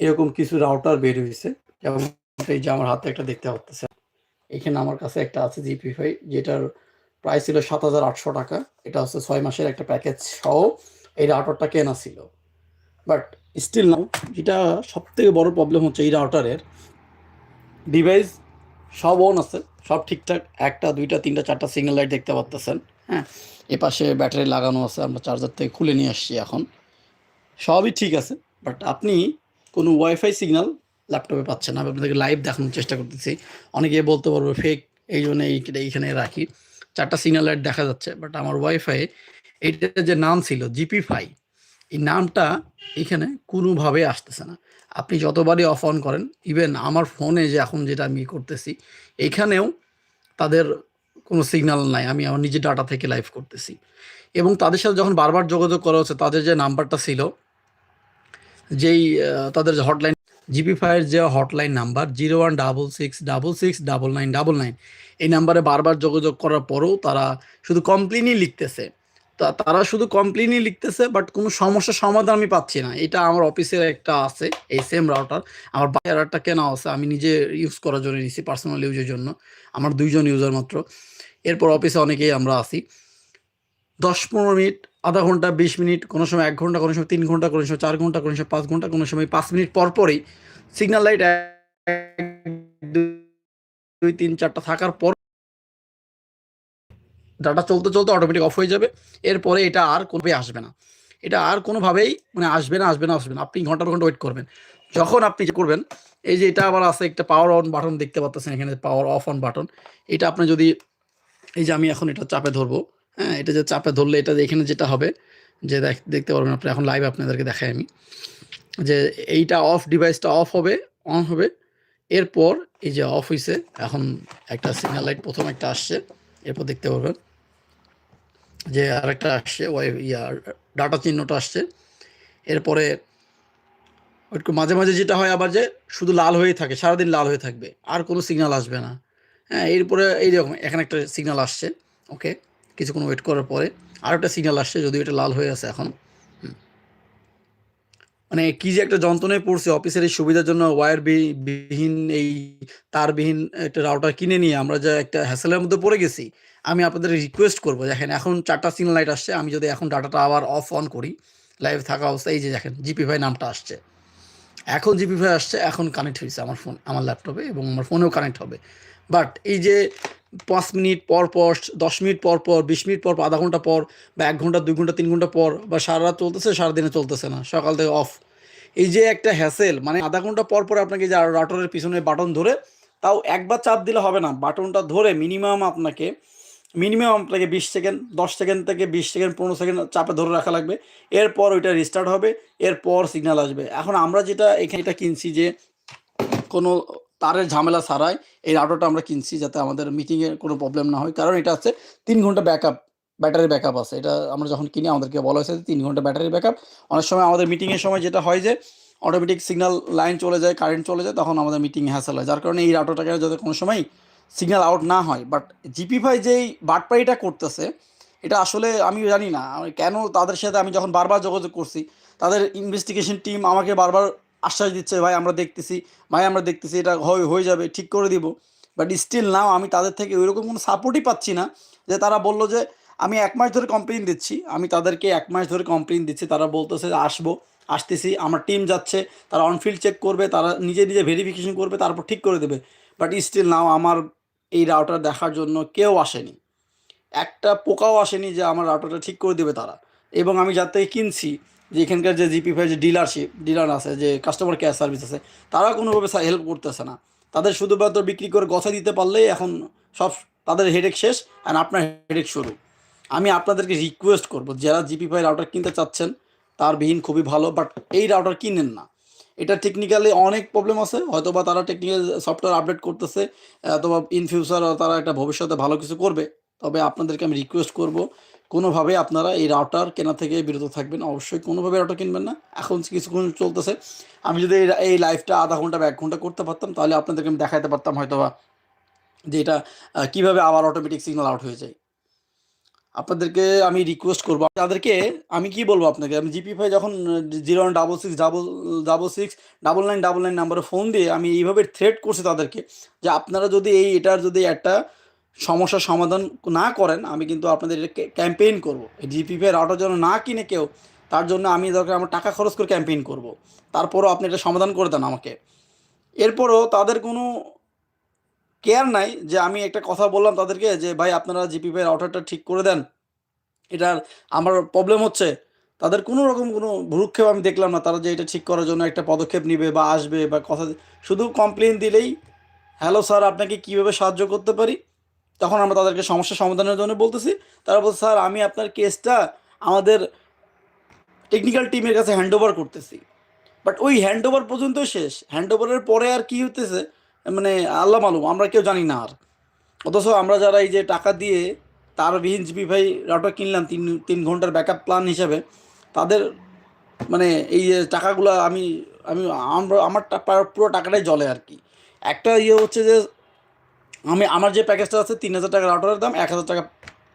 এরকম কিছু রাউটার বের হয়েছে যেমন এই যে আমার হাতে একটা দেখতে পাচ্ছেন এখানে আমার কাছে একটা আছে জিপি ফাই যেটার প্রাইস ছিল সাত হাজার আটশো টাকা। এটা হচ্ছে ছয় মাসের একটা প্যাকেজ সহ এই রাউটারটা কেনা ছিল। বাট স্টিল নাও যেটা সব থেকে বড় প্রবলেম হচ্ছে এই রাউটারের ডিভাইস সব অন আছে, সব ঠিকঠাক। একটা, দুইটা, তিনটা, চারটা সিগন্যাল লাইট দেখতে পাচ্তেছেন হ্যাঁ এ পাশে ব্যাটারি লাগানো আছে, আমরা চার্জার থেকে খুলে নিয়ে আসছি এখন। সবই ঠিক আছে বাট আপনি কোনো ওয়াইফাই সিগন্যাল ল্যাপটপে পাচ্ছেন না। আমি আপনাদেরকে লাইভ দেখানোর চেষ্টা করতেছি। অনেকে বলতে পারবে ফেক এই জন্য এইখানে রাখি। চারটা সিগন্যাল লাইট দেখা যাচ্ছে বাট আমার ওয়াইফাই এইটার যে নাম ছিল জিপি ফাই এই নামটা এখানে কোনোভাবে আসতেছে না। আপনি যতবারই অফ অন করেন ইভেন আমার ফোনে যে এখন যেটা আমি করতেছি এখানেও তাদের কোনো সিগন্যাল নাই। আমি আমার নিজের ডাটা থেকে লাইভ করতেছি। এবং তাদের সাথে যখন বারবার যোগাযোগ করা হচ্ছে, তাদের যে নাম্বারটা ছিল যেই তাদের হটলাইন জিপি ফাইয়ের যে hotline number zero one double six double six double nine double nine এই নাম্বারে বারবার যোগাযোগ করার পরেও তারা শুধু কমপ্লেনই লিখতেছে। তা, তারা শুধু কমপ্লেনই লিখতেছে বাট কোনো সমস্যার সমাধান আমি পাচ্ছি না। এটা আমার অফিসের একটা আছে, এই সেম রাউটার আমার একটা কেনা আছে, আমি নিজে ইউজ করার জন্য নিছি পার্সোনাল ইউজের জন্য। আমার দুইজন ইউজার মাত্র। এরপর অফিসে অনেকেই আমরা আসি দশ পনেরো মিনিট আধা ঘণ্টা, বিশ মিনিট, কোনো সময় এক ঘণ্টা, কোনো সময় তিন ঘণ্টা, কোনো সময় চার ঘণ্টা, কোনো সময় পাঁচ ঘণ্টা, কোনো সময় পাঁচ মিনিট পর পরই সিগন্যাল লাইট দুই, তিন, চারটা থাকার পর ডাটা চলতে চলতে অটোমেটিক অফ হয়ে যাবে। এরপরে এটা আর কোনোভাবে আসবে না। এটা আর কোনোভাবেই মানে আসবে না আসবে না আসবে না। আপনি ঘণ্টার ঘণ্টা ওয়েট করবেন। যখন আপনি যে করবেন, এই যে এটা আবার আছে একটা পাওয়ার অন বাটন দেখতে পাচ্ছেন এখানে পাওয়ার অফ অন বাটন এটা আপনি যদি, এই যে আমি এখন এটা চাপে ধরবো হ্যাঁ এটা যে চাপে ধরলে এটা এখানে যেটা হবে, যে দেখ- দেখতে পারবেন আপনি, এখন লাইভ আপনাদেরকে দেখাই আমি, যে এইটা অফ ডিভাইসটা অফ হবে অন হবে, এরপর এই যে অফ হয়েছে এখন একটা সিগন্যাল লাইট প্রথম একটা আসছে, এরপর দেখতে পারবেন, যে আরেকটা আসছে ওয়াই ইয়া, ডাটা চিহ্নটা আসছে, এরপরে একটু মাঝে মাঝে যেটা হয় আবার যে শুধু লাল হয়ে থাকে, সারাদিন লাল হয়ে থাকবে, আর কোনো সিগন্যাল আসবে না হ্যাঁ এরপরে এইরকম এখানে একটা সিগন্যাল আসছে ওকে কিছুক্ষণ ওয়েট করার পরে আর একটা সিগন্যাল আসছে, যদিও এটা লাল হয়ে আছে এখন। মানে কি যে একটা যন্ত্রণায় পড়ছে অফিসের এই সুবিধার জন্য ওয়্যার বিহীন এই তারবিহীন একটা রাউটার কিনে নিয়ে আমরা যে একটা হ্যাসেলের মধ্যে পড়ে গেছি, আমি আপনাদের রিকোয়েস্ট করব, দেখেন এখন চারটা সিগন্যাল লাইট আসছে, আমি যদি এখন ডাটাটা আবার অফ অন করি লাইভ থাকা অবস্থায়, এই যে দেখেন জিপি ভাই নামটা আসছে। এখন জিপি ভাই আসছে, এখন কানেক্ট হয়েছে আমার ফোন আমার ল্যাপটপে এবং আমার ফোনেও কানেক্ট হবে। বাট এই যে পাঁচ মিনিট পর পর, দশ মিনিট পর পর, বিশ মিনিট পর আধা ঘণ্টা পর, বা এক ঘণ্টা, দুই ঘণ্টা, তিন ঘণ্টা পর, বা সারা রাত চলতেছে, সারাদিনে চলতেছে না, সকাল থেকে অফ এই যে একটা হ্যাসেল মানে আধা ঘণ্টা পর পর আপনাকে যে রাউটারের পিছনে বাটন ধরে, তাও একবার চাপ দিলে হবে না বাটনটা ধরে মিনিমাম আপনাকে মিনিমাম আপনাকে বিশ সেকেন্ড দশ সেকেন্ড থেকে বিশ সেকেন্ড পনেরো সেকেন্ড চাপে ধরে রাখা লাগবে, এরপর ওইটা রিস্টার্ট হবে, এরপর সিগন্যাল আসবে। এখন আমরা যেটা এখানে এটা কিনছি যে কোনো তারের ঝামেলা ছাড়াই এই রাউটারটা আমরা কিনছি যাতে আমাদের মিটিংয়ে কোনো প্রবলেম না হয়। কারণ এটা হচ্ছে তিন ঘণ্টা ব্যাকআপ ব্যাটারি ব্যাকআপ আছে। এটা আমরা যখন কিনি, আমাদেরকে বলা হয়েছে তিন ঘণ্টা ব্যাটারি ব্যাকআপ অনেক সময় আমাদের মিটিংয়ের সময় যেটা হয় যে অটোমেটিক সিগন্যাল লাইন চলে যায় কারেন্ট চলে যায়, তখন আমাদের মিটিং হ্যাসেল হয়। যার কারণে এই রাউটারটাকে যাতে কোনো সময় সিগন্যাল আউট না হয়। বাট জিপি ফাই যেই বাটপাইটা করতেছে, এটা আসলে আমি জানি না। কেন তাদের সাথে আমি যখন বারবার যোগাযোগ করছি, তাদের ইনভেস্টিগেশন টিম আমাকে বারবার আশ্বাস দিচ্ছে, ভাই, আমরা দেখতেছি, ভাই, আমরা দেখতেছি, এটা হয়, হয়ে যাবে, ঠিক করে দিব। বাট স্টিল নাও আমি তাদের থেকে ওইরকম কোনো সাপোর্টই পাচ্ছি না যে তারা বলল যে, আমি এক মাস ধরে কমপ্লেন দিচ্ছি, আমি তাদেরকে এক মাস ধরে কমপ্লেন দিচ্ছি, তারা বলতেছে আসব, আসতেছি, আমার টিম যাচ্ছে, তারা অনফিল্ড চেক করবে, তারা নিজে নিজে ভেরিফিকেশন করবে, তারপর ঠিক করে দেবে। বাট স্টিল নাও আমার এই রাউটার দেখার জন্য কেউ আসেনি। একটা পোকাও আসেনি যে আমার রাউটারটা ঠিক করে দেবে তারা। এবং আমি থেকে কিনছি যে এখানকার যে জিপি ফাই যে ডিলারশিপ, ডিলার আছে, যে কাস্টমার কেয়ার সার্ভিস আছে, তারা কোনোভাবে হেল্প করতেছে না। তাদের শুধুমাত্র বিক্রি করে গছা দিতে পারলেই এখন সব তাদের হেডেক শেষ আর আপনার হেডেক শুরু। আমি আপনাদেরকে রিকোয়েস্ট করব, যারা জিপি ফাই রাউটার কিনতে চাচ্ছেন, তার বিহীন খুবই ভালো বাট এই রাউটার কিনেন না। এটা টেকনিক্যালি অনেক প্রবলেম আছে হয়তো বা তারা টেকনিক্যাল সফটওয়্যার আপডেট করতেছে, অথবা ইন ফিউচার তারা একটা ভবিষ্যতে ভালো কিছু করবে, তবে আপনাদেরকে আমি রিকোয়েস্ট করব কোনোভাবে আপনারা এই রাউটার কেনা থেকে বিরত থাকবেন। অবশ্যই কোনোভাবে রাউটার কিনবেন না। এখন কিছুক্ষণ চলতেছে। আমি যদি এই লাইফটা আধা ঘণ্টা বা এক ঘণ্টা করতে পারতাম, তাহলে আপনাদেরকে আমি দেখাতে পারতাম হয়তো বা যে এটা কীভাবে আবার অটোমেটিক সিগন্যাল আউট হয়ে যায় আপনাদেরকে আমি রিকোয়েস্ট করব। তাদেরকে আমি কি বলব আপনাকে? আমি জিপি ফাই যখন zero one double six double double six double nine double nine নাম্বারে ফোন দিয়ে আমি এইভাবে থ্রেট করছি তাদেরকে যে আপনারা যদি এই, এটার যদি একটা সমস্যার সমাধান না করেন, আমি কিন্তু আপনাদের ক্যাম্পেইন করব। জিপি ফাই রাউটার জন্য না কিনে কেউ, তার জন্য আমি দরকার আমার টাকা খরচ করে ক্যাম্পেইন করব। তারপরও আপনি এটা সমাধান করে দেন আমাকে। এরপরও তাদের কোনো কেয়ার নাই যে আমি একটা কথা বললাম তাদেরকে যে, ভাই, আপনারা জিপি ভাই রাউটারটা ঠিক করে দেন। এটার আমার প্রবলেম হচ্ছে। তাদের কোনো রকম কোনো ভ্রুক্ষেপ আমি দেখলাম না, তারা যে এটা ঠিক করার জন্য একটা পদক্ষেপ নিবে বা আসবে বা কথা, শুধু কমপ্লেন দিলেই হ্যালো স্যার আপনাকে কীভাবে সাহায্য করতে পারি? তখন আমরা তাদেরকে সমস্যা সমাধানের জন্য বলতেছি। তারা বলছে, স্যার, আমি আপনার কেসটা আমাদের টেকনিক্যাল টিমের কাছে হ্যান্ড ওভার করতেছি। বাট ওই হ্যান্ড ওভার পর্যন্ত শেষ। হ্যান্ড ওভারের পরে আর কি হতেছে মানে আল্লাহ মালুম, আমরা কেউ জানি না আর। অথচ আমরা যারা এই যে টাকা দিয়ে তার বিহীন জিপি ভাই রাউটার কিনলাম তিন তিন ঘণ্টার ব্যাকআপ প্ল্যান হিসাবে, তাদের মানে এই যে টাকাগুলো আমি আমি, আমরা, আমার পুরো টাকাটাই জলে আর কি। একটা ইয়ে হচ্ছে যে আমি, আমার যে প্যাকেজটা আছে তিন হাজার টাকা রাউটারের দাম এক হাজার টাকা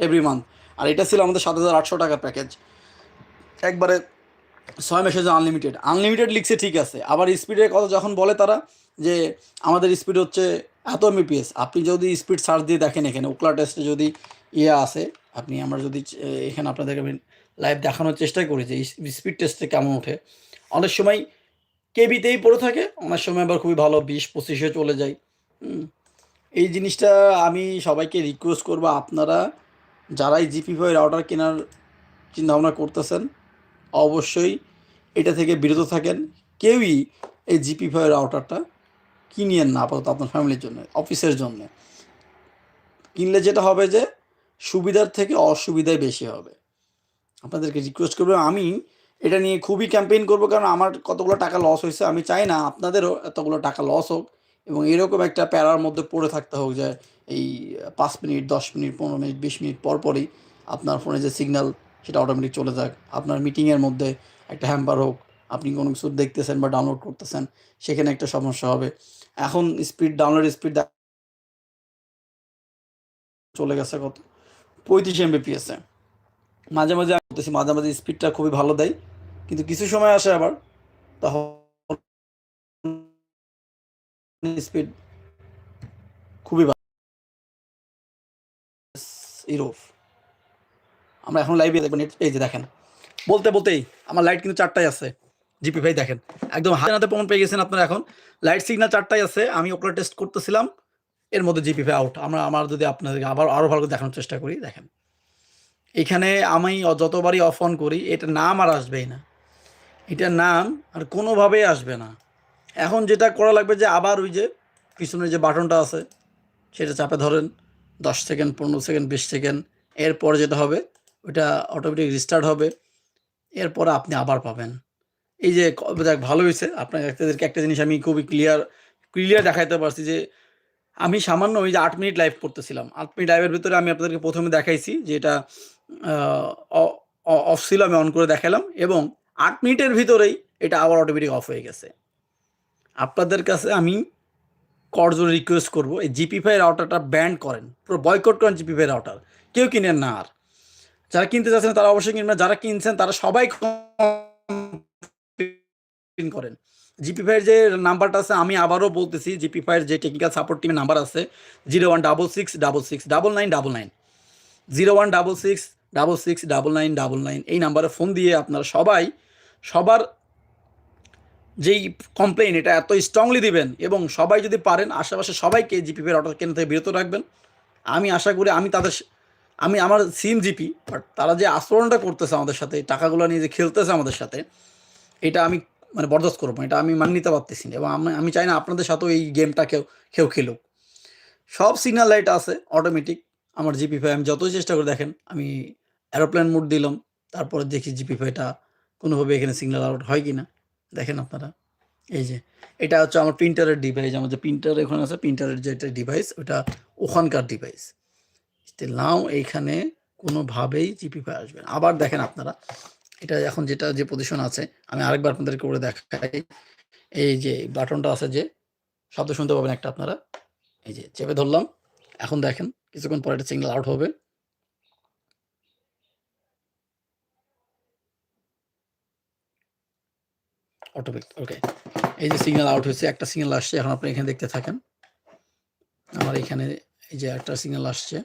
এভরি মান্থ আর এটা ছিল আমাদের সাত হাজার আটশো টাকার প্যাকেজ একবারে ছয় মেসেজ আনলিমিটেড আনলিমিটেড লিখছে ঠিক আছে, আবার স্পিডের কথা যখন বলে তারা যে আমাদের স্পিড হচ্ছে এত এমবিপিএস আপনি যদি স্পিড সার্চ দিয়ে দেখেন এখানে ওকলা টেস্টে যদি ইয়ে আসে, আপনি আমরা যদি এখানে আপনাদেরকে আমি লাইভ দেখানোর চেষ্টা করি যে স্পিড টেস্টে কেমন ওঠে। অনেক সময় কেবিতেই পড়ে থাকে, অনেক সময় আবার খুবই ভালো, বিশ পঁচিশে চলে যায়। হুম। এই জিনিসটা আমি সবাইকে রিকোয়েস্ট করব আপনারা, যারাই জিপি ফাই রাউটার কেনার চিন্তাভাবনা করতেছেন, অবশ্যই এটা থেকে বিরত থাকেন। কেউই এই জিপি ফাই রাউটারটা কিনিয়েন না আপাতত আপনার ফ্যামিলির জন্য অফিসের জন্য। কিনলে যেটা হবে যে, সুবিধার থেকে অসুবিধাই বেশি হবে। আপনাদেরকে রিকোয়েস্ট করব, আমি এটা নিয়ে খুবই ক্যাম্পেইন করব, কারণ আমার কতগুলো টাকা লস হয়েছে আমি চাই না, আপনাদেরও এতগুলো টাকা লস হোক। এবং এরকম একটা প্যারার মধ্যে পড়ে থাকতে হোক যে এই পাঁচ মিনিট, দশ মিনিট, পনেরো মিনিট, বিশ মিনিট পর পরই আপনার ফোনে যে সিগন্যাল সেটা অটোমেটিক চলে যাক। আপনার মিটিংয়ের মধ্যে একটা হ্যাম্পার হোক, আপনি কোনো কিছু দেখতেছেন বা ডাউনলোড করতেছেন, সেখানে একটা সমস্যা হবে। এখন স্পিড ডাউনলোড স্পিড চলে গেছে কত? পঁয়ত্রিশ এমবিপিএসে মাঝে মাঝে আমি বলতেছি, মাঝে মাঝে স্পিডটা খুবই ভালো দেয়, কিন্তু কিছু সময় আসে আবার, তখন স্পিড খুবই ইরোফ আমরা এখন লাইভে দেখবেন এই- যে দেখেন। বলতে, বলতেই আমার লাইট কিন্তু চারটাই আছে। জিপি ভাই দেখেন, একদম হাতে হাতে প্রমাণ পেয়ে গেছেন আপনারা এখন। লাইট সিগন্যাল চারটাই আছে, আমি ওগুলো টেস্ট করতেছিলাম। এর মধ্যে জিপি ভাই আউট আমরা, আমার যদি আপনাদেরকে আবার আরও ভালো দেখানোর চেষ্টা করি, দেখেন। এখানে আমি যতবারই অফ অন করি এটা নাম আর আসবেই না। এটার নাম আর কোনোভাবেই আসবে না। এখন যেটা করা লাগবে যে আবার ওই যে পিছনে যে বাটনটা আছে, সেটা চাপে ধরেন দশ সেকেন্ড, পনেরো সেকেন্ড, বিশ সেকেন্ড। এরপর যেটা হবে ওটা অটোমেটিক রিস্টার্ট হবে। এরপরে আপনি আবার পাবেন। এই যে দেখ, ভালো হয়েছে। আপনাদেরকে একটা জিনিস আমি খুবই ক্লিয়ার ক্লিয়ার দেখাইতে পারছি যে আমি সামান্য ওই যে আট মিনিট লাইভ করতেছিলাম। আট মিনিট লাইভের ভিতরে আমি আপনাদেরকে প্রথমে দেখাইছি যে এটা অফ ছিল, আমি অন করে দেখালাম এবং আট মিনিটের ভিতরেই এটা আবার অটোমেটিক অফ হয়ে গেছে। আপনাদের কাছে আমি করজোর রিকোয়েস্ট করব। এই জিপি ফাই রাউটারটা ব্যান্ড করেন। পুরো বয়কট করেন জিপি ফাই রাউটার কেউ কিনেন না আর। যারা কিনতে চাচ্ছেন তারা অবশ্যই কিনবেন যারা কিনছেন তারা সবাই করেন। জিপি ফাইয়ের যে নাম্বারটা আছে, আমি আবারও বলতেছি জিপি ফাইয়ের যে টেকনিক্যাল সাপোর্ট টিমের নাম্বার আছে zero one double six double six double nine double nine zero one double six double six double nine double nine এই নাম্বারে ফোন দিয়ে আপনারা সবাই, সবার যেই কমপ্লেন এটা এত স্ট্রংলি দিবেন এবং সবাই যদি পারেন, আশেপাশে সবাইকে জিপিপির অর্ডার কেনা থেকে বিরত রাখবেন। আমি আশা করি আমি তাদের আমি আমার সিম জিপি বাট তারা যে আচরণটা করতেছে আমাদের সাথে, টাকাগুলো নিয়ে যে খেলতেছে আমাদের সাথে, এটা আমি মানে বরদাস্ত করব। এটা আমি মান নিতে পারতেছি না এবং আমি আমি চাই না আপনাদের সাথেও এই গেমটা কেউ কেউ খেলুক। সব সিগন্যাল লাইট আছে অটোমেটিক আমার জিপি ফাই আমি যতই চেষ্টা করে দেখেন, আমি অ্যারোপ্লেন মোড দিলাম, তারপরে দেখি জিপি ফাইটা কোনোভাবে এখানে সিগন্যাল আউট হয় কি না দেখেন আপনারা। এই যে, এটা হচ্ছে আমার প্রিন্টারের ডিভাইস আমার যে প্রিন্টার এখানে আছে প্রিন্টারের যেটা ডিভাইস ওটা ওখানকার ডিভাইস নাও এইখানে কোনোভাবেই জিপি ফাই আসবে না। আবার দেখেন আপনারা, এটা এখন যেটা যে পজিশন আছে, আমি আরেকবার আপনাদেরকে করে দেখাই। এই যে বাটনটা আছে যে, শব্দ শুনতে পাবেন একটা আপনারা। এই যে, চেপে ধরলাম। এখন দেখেন, কিছুক্ষণ পরে এটা সিগন্যাল আউট হবে। অটোমেটিক ওকে এই যে সিগন্যাল আউট হয়েছে, একটা সিগন্যাল আসছে, এখন আপনি এখানে দেখতে থাকেন। আমার এখানে এই যে একটা সিগন্যাল আসছে।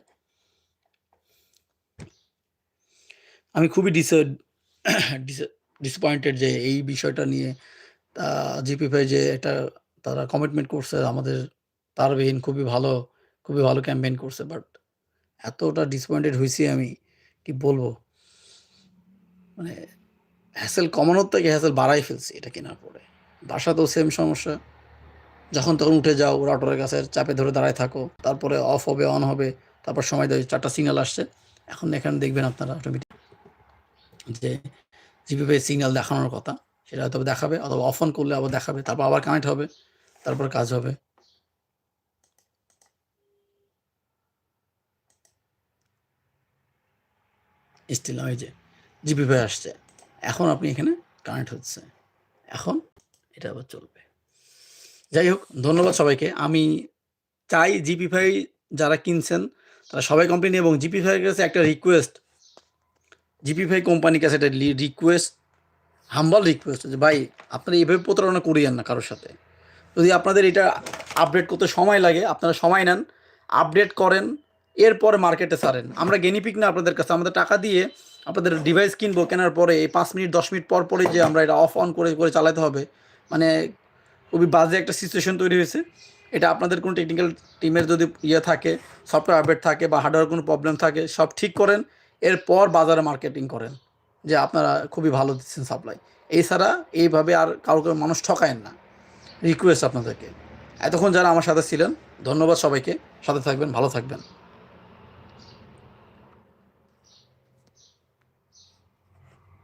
আমি খুবই ডিস ডিসঅ্যাপয়েন্টেড যে এই বিষয়টা নিয়ে জিপিফাই যে এটা তারা কমিটমেন্ট করছে, আমাদের তারবিহীন খুবই ভালো খুবই ভালো ক্যাম্পেইন করছে বাট এতটা ডিসঅ্যাপয়েন্টেড হয়েছি আমি, কি বলব? মানে হ্যাসেল কমানোর থেকে হ্যাসেল বাড়াই ফেলছি এটা কেনার পরে। বাসাতেও সেম সমস্যা। যখন তখন উঠে যাও রাউটারের কাছে চাপে ধরে দাঁড়ায় থাকো। তারপরে অফ হবে অন হবে, তারপর সময় দেয় চারটা সিগনাল আসছে। এখন এখানে দেখবেন আপনারা অটোমেটিক যে জিপিপি সিগনাল দেখানোর কথা, সেটা হয়তো দেখাবে, অথবা অফ অন করলে আবার দেখাবে, তারপর আবার কানেক্ট হবে, তারপর কাজ হবে। স্টিল এই যে জিপিপি আসছে। এখন আপনি এখানে কানেক্ট হচ্ছে। এখন এটা আবার চলবে। যাই হোক, ধন্যবাদ সবাইকে। আমি চাই জিপিফাই যারা কিনছেন, তারা সবাই কোম্পানি এবং জিপি জিপিফাইয়ের কাছে একটা রিকোয়েস্ট জিপিফাই কোম্পানির কাছে একটা রিকোয়েস্ট হাম্বল রিকোয়েস্ট যে, ভাই, আপনারা এইভাবে প্রতারণা করিয়েন না কারোর সাথে। যদি আপনাদের এটা আপডেট করতে সময় লাগে, আপনারা সময় নেন আপডেট করেন, এরপরে মার্কেটে ছাড়েন। আমরা গেনিপিক না আপনাদের কাছে, আমাদের টাকা দিয়ে আপনাদের ডিভাইস কিনবো, কেনার পরে এই পাঁচ মিনিট, দশ মিনিট পর পরে যে আমরা এটা অফ অন করে করে চালাতে হবে মানে খুবই বাজে একটা সিচুয়েশন তৈরি হয়েছে। এটা আপনাদের কোনো টেকনিক্যাল টিমের যদি ইয়ে থাকে সফটওয়্যার আপডেট থাকে বা হার্ডওয়্যার কোনো প্রবলেম থাকে, সব ঠিক করেন, এরপর বাজারে মার্কেটিং করেন, যে আপনারা খুবই ভালো দিচ্ছেন সাপ্লাই এছাড়া এইভাবে আর কাউকে মানুষ ঠকায়েন না। রিকোয়েস্ট আপনাদেরকে। এতক্ষণ যারা আমার সাথে ছিলেন, ধন্যবাদ সবাইকে। সাথে থাকবেন, ভালো থাকবেন।